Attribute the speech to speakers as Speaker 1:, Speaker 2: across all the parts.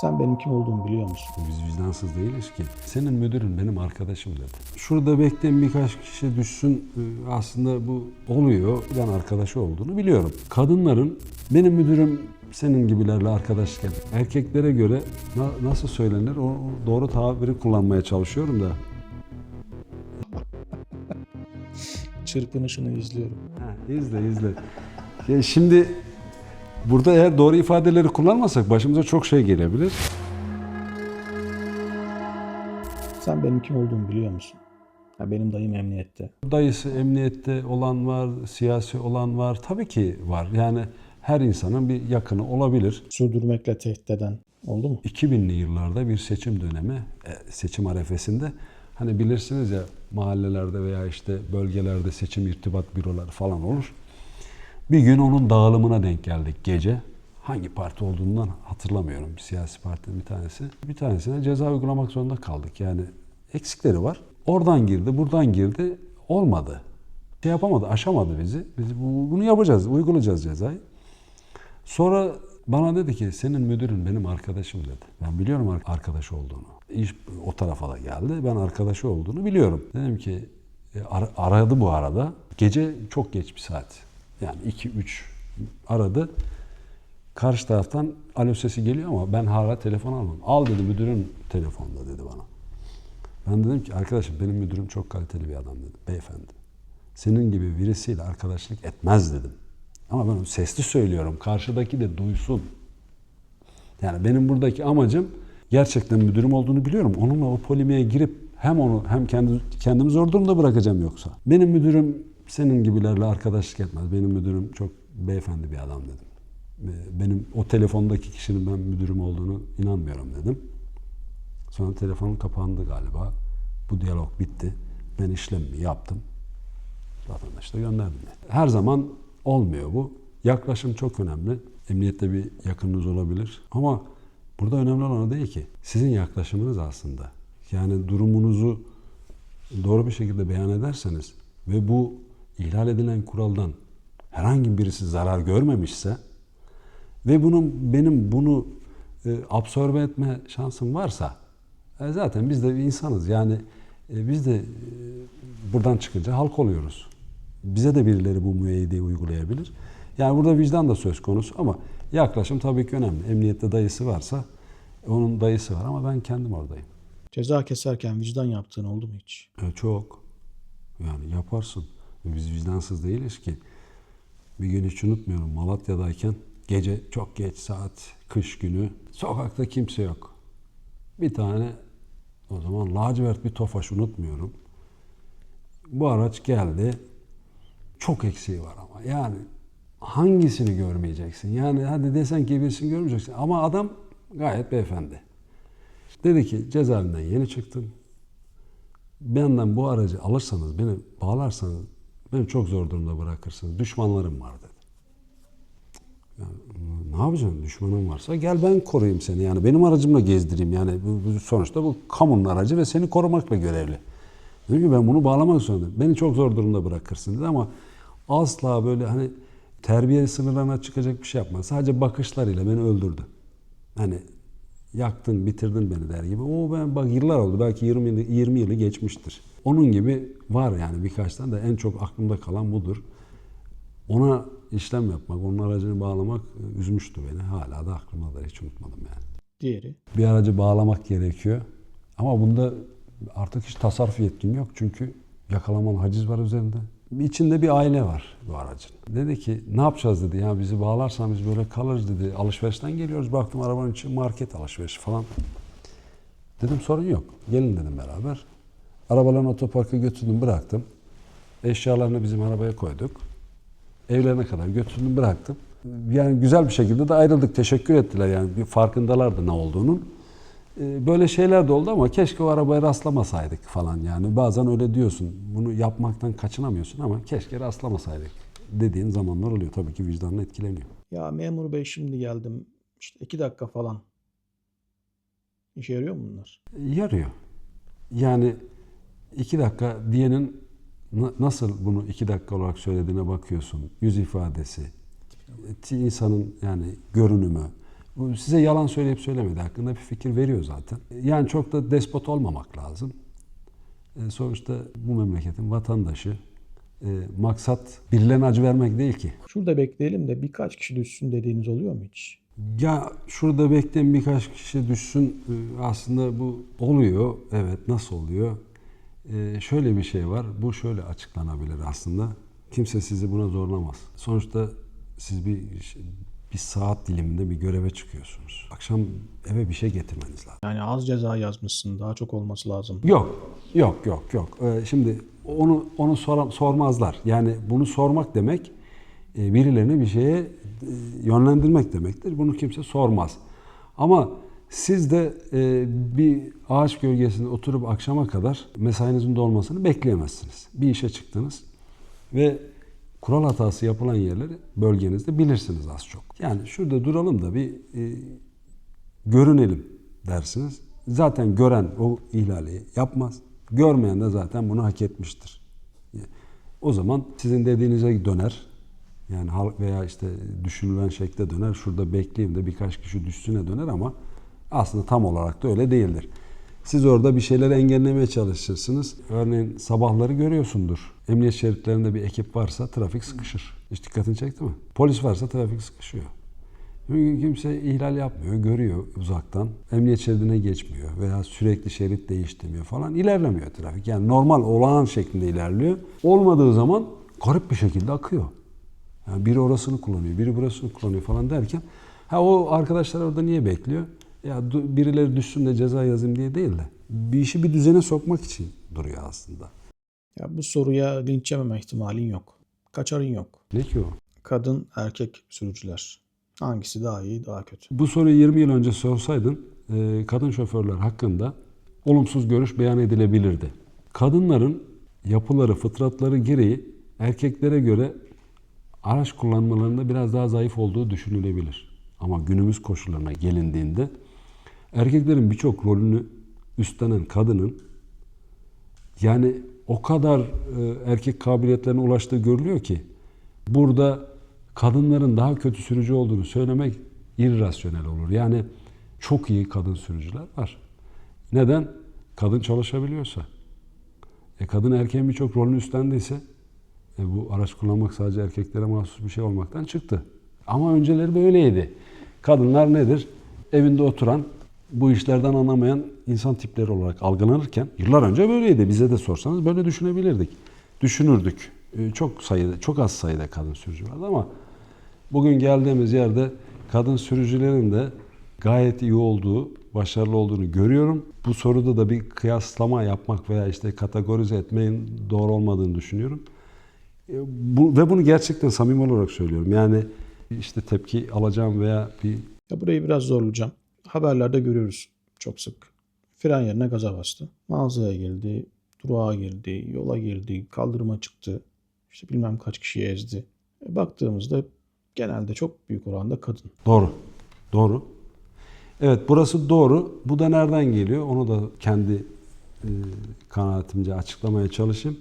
Speaker 1: Sen benim kim olduğumu biliyor musun?
Speaker 2: Biz vicdansız değiliz ki. Senin müdürün benim arkadaşım dedi. Şurada bekleyen birkaç kişi düşsün e, aslında bu oluyor. Ben arkadaşı olduğunu biliyorum. Kadınların benim müdürüm senin gibilerle arkadaşken erkeklere göre na- nasıl söylenir o o doğru tabiri kullanmaya çalışıyorum da.
Speaker 1: Çırpınışını izliyorum.
Speaker 2: Ha, izle izle. Ya şimdi burada eğer doğru ifadeleri kullanmasak başımıza çok şey gelebilir.
Speaker 1: Sen benim kim olduğumu biliyor musun? Ya benim dayım emniyette.
Speaker 2: Dayısı emniyette olan var, siyasi olan var. Tabii ki var. Yani her insanın bir yakını olabilir.
Speaker 1: Sürdürmekle tehdit eden oldu mu?
Speaker 2: 2000'li yıllarda bir seçim dönemi, e, seçim arefesinde hani bilirsiniz ya mahallelerde veya işte bölgelerde seçim irtibat büroları falan olur. Bir gün onun dağılımına denk geldik gece. Hangi parti olduğundan hatırlamıyorum. Bir siyasi partinin bir tanesi. Bir tanesine ceza uygulamak zorunda kaldık. Yani eksikleri var. Oradan girdi, buradan girdi. Olmadı. Şey yapamadı, aşamadı bizi. Biz bu- bunu yapacağız, uygulayacağız cezayı. Sonra bana dedi ki senin müdürün benim arkadaşım dedi. Ben biliyorum ar- arkadaş olduğunu. İş o tarafa da geldi. Ben arkadaşı olduğunu biliyorum. Dedim ki e, ar- aradı bu arada. Gece çok geç bir saat. Yani 2-3 aradı. Karşı taraftan alo sesi geliyor ama ben hala telefon almadım. Al dedi müdürün telefonda dedi bana. Ben dedim ki arkadaşım benim müdürüm çok kaliteli bir adam dedim. Beyefendi. Senin gibi birisiyle arkadaşlık etmez dedim. Ama ben sesli söylüyorum. Karşıdaki de duysun. Yani benim buradaki amacım gerçekten müdürüm olduğunu biliyorum. Onunla o polemiğe girip hem onu hem kendi, kendimi zor durumda bırakacağım yoksa. Benim müdürüm senin gibilerle arkadaşlık etmez. Benim müdürüm çok beyefendi bir adam dedim. Benim o telefondaki kişinin ben müdürüm olduğunu inanmıyorum dedim. Sonra telefonun kapandı galiba. Bu diyalog bitti. Ben işlemimi yaptım. Vatandaşı da gönderdim. Her zaman olmuyor bu. Yaklaşım çok önemli. Emniyette bir yakınınız olabilir. Ama burada önemli olan o değil ki. Sizin yaklaşımınız aslında. Yani durumunuzu doğru bir şekilde beyan ederseniz ve bu ihlal edilen kuraldan herhangi birisi zarar görmemişse ve bunun benim bunu e, absorbe etme şansım varsa e, zaten biz de bir insanız. Yani e, biz de e, buradan çıkınca halk oluyoruz. Bize de birileri bu müeyyideyi uygulayabilir. Yani burada vicdan da söz konusu ama yaklaşım tabii ki önemli. Emniyette dayısı varsa onun dayısı var ama ben kendim oradayım.
Speaker 1: Ceza keserken vicdan yaptığın oldu mu hiç?
Speaker 2: E, çok. Yani yaparsın. Biz vicdansız değiliz ki. Bir gün hiç unutmuyorum Malatya'dayken gece çok geç saat kış günü sokakta kimse yok. Bir tane o zaman lacivert bir tofaş unutmuyorum. Bu araç geldi. Çok eksiği var ama yani hangisini görmeyeceksin? Yani hadi desen ki birisini görmeyeceksin ama adam gayet beyefendi. Dedi ki cezaevinden yeni çıktım. Benden bu aracı alırsanız, beni bağlarsanız beni çok zor durumda bırakırsınız. Düşmanlarım var dedi. Yani, ne yapacaksın? Düşmanın varsa gel ben koruyayım seni. Yani benim aracımla gezdireyim. Yani bu, bu sonuçta bu kamunun aracı ve seni korumakla görevli. Dedim ki ben bunu bağlamak zorundayım. Beni çok zor durumda bırakırsın dedi ama asla böyle hani terbiye sınırlarına çıkacak bir şey yapmadı. Sadece bakışlarıyla beni öldürdü. Hani yaktın, bitirdin beni der gibi. O ben bak yıllar oldu. Belki 20 yılı, 20 yılı geçmiştir. Onun gibi var yani birkaç tane de en çok aklımda kalan budur. Ona işlem yapmak, onun aracını bağlamak üzmüştü beni. Hala da aklımdadır. Hiç unutmadım yani.
Speaker 1: Diğeri.
Speaker 2: Bir aracı bağlamak gerekiyor. Ama bunda artık hiç tasarruf yetkim yok. Çünkü yakalamalı haciz var üzerinde. İçinde bir aile var bu aracın. Dedi ki ne yapacağız dedi. Ya bizi bağlarsan biz böyle kalırız dedi. Alışverişten geliyoruz. Baktım arabanın içi market alışverişi falan. Dedim sorun yok. Gelin dedim beraber. Arabalarını otoparka götürdüm bıraktım. Eşyalarını bizim arabaya koyduk. Evlerine kadar götürdüm bıraktım. Yani güzel bir şekilde de ayrıldık. Teşekkür ettiler yani bir farkındalardı ne olduğunun. Ee, Böyle şeyler de oldu ama keşke o arabaya rastlamasaydık falan yani. Bazen öyle diyorsun. Bunu yapmaktan kaçınamıyorsun ama keşke rastlamasaydık dediğin zamanlar oluyor. Tabii ki vicdanla etkileniyor.
Speaker 1: Ya memur bey şimdi geldim. İşte iki dakika falan. İşe yarıyor mu bunlar?
Speaker 2: Yarıyor. Yani iki dakika diyenin na- nasıl bunu iki dakika olarak söylediğine bakıyorsun. Yüz ifadesi, insanın yani görünümü size yalan söyleyip söylemedi hakkında bir fikir veriyor zaten. Yani çok da despot olmamak lazım. E, sonuçta bu memleketin vatandaşı. E, maksat birilerine acı vermek değil ki.
Speaker 1: Şurada bekleyelim de birkaç kişi düşsün dediğiniz oluyor mu hiç?
Speaker 2: Ya şurada bekleyen birkaç kişi düşsün e, aslında bu oluyor. Evet nasıl oluyor? E, şöyle bir şey var. Bu şöyle açıklanabilir aslında. Kimse sizi buna zorlamaz. Sonuçta siz bir bir saat diliminde bir göreve çıkıyorsunuz. Akşam eve bir şey getirmeniz lazım.
Speaker 1: Yani az ceza yazmışsın daha çok olması lazım.
Speaker 2: Yok, yok, yok, yok. Ee, şimdi onu onu sor- sormazlar. Yani bunu sormak demek e, birilerini bir şeye e, yönlendirmek demektir. Bunu kimse sormaz. Ama siz de e, bir ağaç gölgesinde oturup akşama kadar mesainizin dolmasını bekleyemezsiniz. Bir işe çıktınız ve kural hatası yapılan yerleri bölgenizde bilirsiniz az çok. Yani şurada duralım da bir e, görünelim dersiniz. Zaten gören o ihlali yapmaz. Görmeyen de zaten bunu hak etmiştir. O zaman sizin dediğinize döner. Yani halk veya işte düşünülen şekle döner. Şurada bekleyeyim de birkaç kişi düşsüne döner ama aslında tam olarak da öyle değildir. Siz orada bir şeyleri engellemeye çalışırsınız. Örneğin sabahları görüyorsundur. Emniyet şeritlerinde bir ekip varsa trafik sıkışır. Hiç dikkatini çekti mi? Polis varsa trafik sıkışıyor. Çünkü kimse ihlal yapmıyor, görüyor uzaktan. Emniyet şeridine geçmiyor veya sürekli şerit değiştirmiyor falan. İlerlemiyor trafik. Yani normal olağan şeklinde ilerliyor. Olmadığı zaman garip bir şekilde akıyor. Yani biri orasını kullanıyor, biri burasını kullanıyor falan derken ha o arkadaşlar orada niye bekliyor? Ya birileri düşsün de ceza yazayım diye değil de bir işi bir düzene sokmak için duruyor aslında.
Speaker 1: Ya bu soruya linç yememe ihtimalin yok. Kaçarın yok.
Speaker 2: Ne ki o?
Speaker 1: Kadın, erkek sürücüler. Hangisi daha iyi, daha kötü?
Speaker 2: Bu soruyu 20 yıl önce sorsaydın e, kadın şoförler hakkında olumsuz görüş beyan edilebilirdi. Kadınların yapıları, fıtratları gereği erkeklere göre araç kullanmalarında biraz daha zayıf olduğu düşünülebilir. Ama günümüz koşullarına gelindiğinde erkeklerin birçok rolünü üstlenen kadının yani o kadar e, erkek kabiliyetlerine ulaştığı görülüyor ki burada kadınların daha kötü sürücü olduğunu söylemek irrasyonel olur. Yani çok iyi kadın sürücüler var. Neden? Kadın çalışabiliyorsa. E kadın erkeğin birçok rolünü üstlendiyse e bu araç kullanmak sadece erkeklere mahsus bir şey olmaktan çıktı. Ama önceleri böyleydi. Kadınlar nedir? Evinde oturan, bu işlerden anlamayan insan tipleri olarak algılanırken yıllar önce böyleydi. Bize de sorsanız böyle düşünebilirdik. Düşünürdük. E, Çok sayıda, çok az sayıda kadın sürücü vardı ama bugün geldiğimiz yerde kadın sürücülerin de gayet iyi olduğu, başarılı olduğunu görüyorum. Bu soruda da bir kıyaslama yapmak veya işte kategorize etmeyin doğru olmadığını düşünüyorum. E, Bu, ve bunu gerçekten samimi olarak söylüyorum. Yani işte tepki alacağım veya bir
Speaker 1: Ya burayı biraz zorlayacağım. Haberlerde görüyoruz çok sık. Fren yerine gaza bastı. Mağazaya girdi, durağa girdi, yola girdi, kaldırıma çıktı. İşte bilmem kaç kişiyi ezdi. E, baktığımızda genelde çok büyük oranda kadın.
Speaker 2: Doğru. Doğru. Evet burası doğru. Bu da nereden geliyor? Onu da kendi e, kanaatimce açıklamaya çalışayım.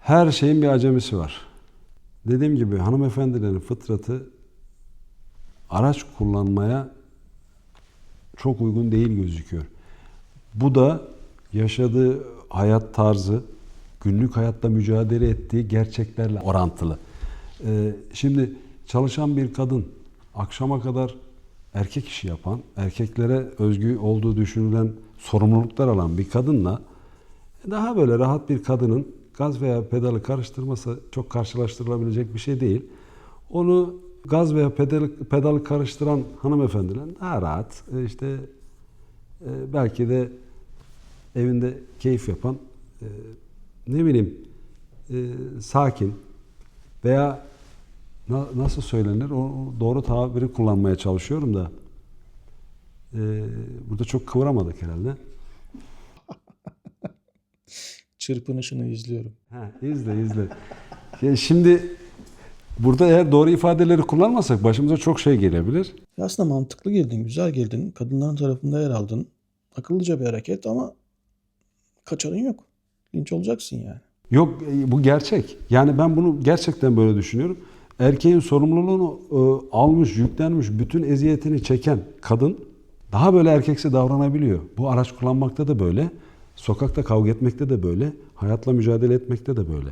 Speaker 2: Her şeyin bir acemisi var. Dediğim gibi hanımefendilerin fıtratı araç kullanmaya çok uygun değil gözüküyor. Bu da yaşadığı hayat tarzı, günlük hayatta mücadele ettiği gerçeklerle orantılı. Ee, şimdi çalışan bir kadın akşama kadar erkek işi yapan, erkeklere özgü olduğu düşünülen sorumluluklar alan bir kadınla daha böyle rahat bir kadının gaz veya pedalı karıştırması çok karşılaştırılabilecek bir şey değil. Onu gaz veya pedalı, pedalı karıştıran hanımefendiler daha rahat e, işte e, belki de evinde keyif yapan e, ne bileyim sakin veya na- nasıl söylenir o doğru tabiri kullanmaya çalışıyorum da burada çok kıvıramadık herhalde.
Speaker 1: Çırpınışını izliyorum.
Speaker 2: Ha, izle izle. Şimdi burada eğer doğru ifadeleri kullanmasak başımıza çok şey gelebilir.
Speaker 1: Aslında mantıklı girdin, güzel girdin. Kadınların tarafında yer aldın. Akıllıca bir hareket ama kaçarın yok. Linç olacaksın yani.
Speaker 2: Yok e, bu gerçek. Yani ben bunu gerçekten böyle düşünüyorum. erkeğin sorumluluğunu e, almış, yüklenmiş, bütün eziyetini çeken kadın daha böyle erkeksi davranabiliyor. Bu araç kullanmakta da böyle, sokakta kavga etmekte de böyle, hayatla mücadele etmekte de böyle.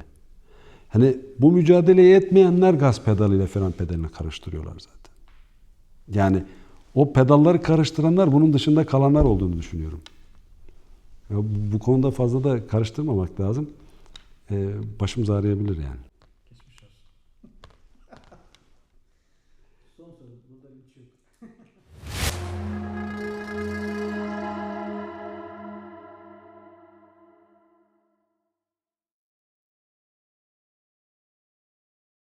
Speaker 2: Hani bu mücadeleyi etmeyenler gaz pedalıyla fren pedalini karıştırıyorlar zaten. Yani o pedalları karıştıranlar bunun dışında kalanlar olduğunu düşünüyorum. Ya bu- konuda fazla da karıştırmamak lazım. Ee, başımız ağrıyabilir yani.